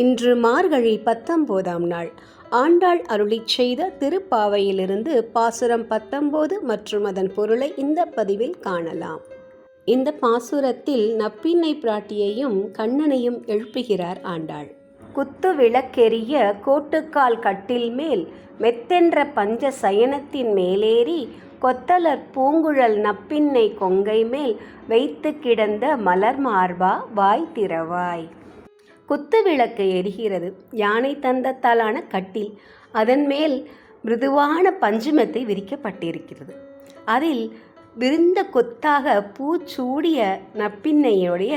இன்று மார்கழி பத்தொம்போதாம் நாள். ஆண்டாள் அருளிச் செய்த திருப்பாவையிலிருந்து பாசுரம் பத்தொம்போது மற்றும் அதன் பொருளை இந்த பதிவில் காணலாம். இந்த பாசுரத்தில் நப்பின்னை பிராட்டியையும் கண்ணனையும் எழுப்புகிறார் ஆண்டாள். குத்து விளக்கெரிய கோட்டுக்கால் கட்டில் மேல் மெத்தென்ற பஞ்ச சயனத்தின் மேலேறி கொத்தலர் பூங்குழல் நப்பின்னை கொங்கை மேல் வைத்து கிடந்த மலர் மார்பா வாய் திறவாய். குத்து விளக்கு எரிகிறது. யானை தந்தத்தாலான கட்டில் அதன் மேல் மிருதுவான பஞ்சுமத்தை விரிக்கப்பட்டிருக்கிறது. அதில் விருந்த கொத்தாக பூச்சூடிய நப்பின்னையுடைய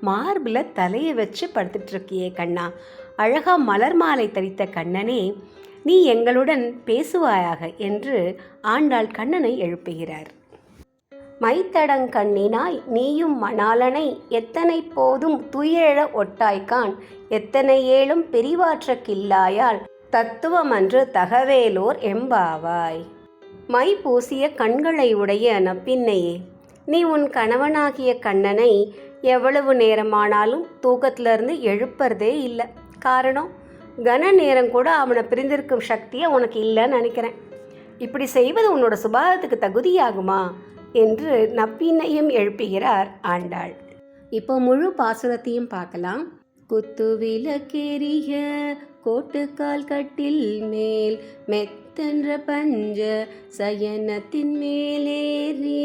மார்பில் தலையை வச்சு படுத்துட்ருக்கியே கண்ணா. அழகா மலர் மாலை தரித்த கண்ணனே நீ எங்களுடன் பேசுவாயாக என்று ஆண்டாள் கண்ணனை எழுப்புகிறார். மைத்தடங்கண்ணினாய் நீயும் மணாலனை எத்தனை போதும் துயிழ ஒட்டாய்கான்? எத்தனை ஏழும் பிரிவாற்ற கில்லாயால் தத்துவமன்று தகவேலோர் எம்பாவாய். மை பூசிய கண்களை உடைய நப்பின்னையே நீ உன் கணவனாகிய கண்ணனை எவ்வளவு நேரமானாலும் தூக்கத்திலிருந்து எழுப்புறதே இல்லை. காரணம் கன நேரம் கூட அவனை பிரிந்திருக்கும் சக்தியை உனக்கு இல்லைன்னு நினைக்கிறேன். இப்படி செய்வது உன்னோட சுபாவத்துக்கு தகுதியாகுமா? என்று நப்பின்னையும் எழுப்புகிறார் ஆண்டாள். இப்போ முழு பாசுரத்தையும் பார்க்கலாம். குத்து விளக்கெரிய கோட்டுக்கால் கட்டில் மேல் மெத்தென்ற பஞ்ச சயனத்தின் மேலேறி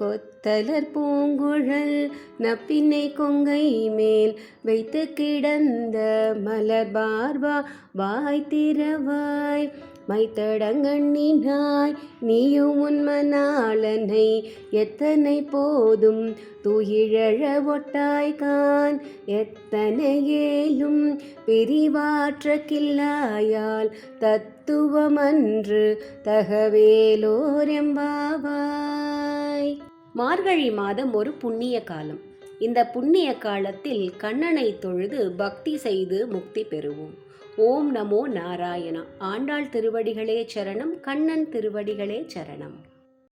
கொத்தலர் பூங்குழல் நப்பினை கொங்கை மேல் வைத்து கிடந்த மலர் பார்வா வாய் திறவாய் மைத்தடங்கண்ணினாய் நீயும் உன்மனாளனை எத்தனை போதும் தூயிழழ ஒட்டாய்கான் எத்தனை ஏலும் பிரிவாற்ற கில்லாயால் தத்துவமன்று தகவேலோரெம்பாவாய் மார்கழி மாதம் ஒரு புண்ணிய காலம் இந்த புண்ணிய காலத்தில் கண்ணனை தொழுது பக்தி செய்து முக்தி பெறுவோம். ஓம் நமோ நாராயணா. ஆண்டாள் திருவடிகளே சரணம் கண்ணன் திருவடிகளே சரணம்.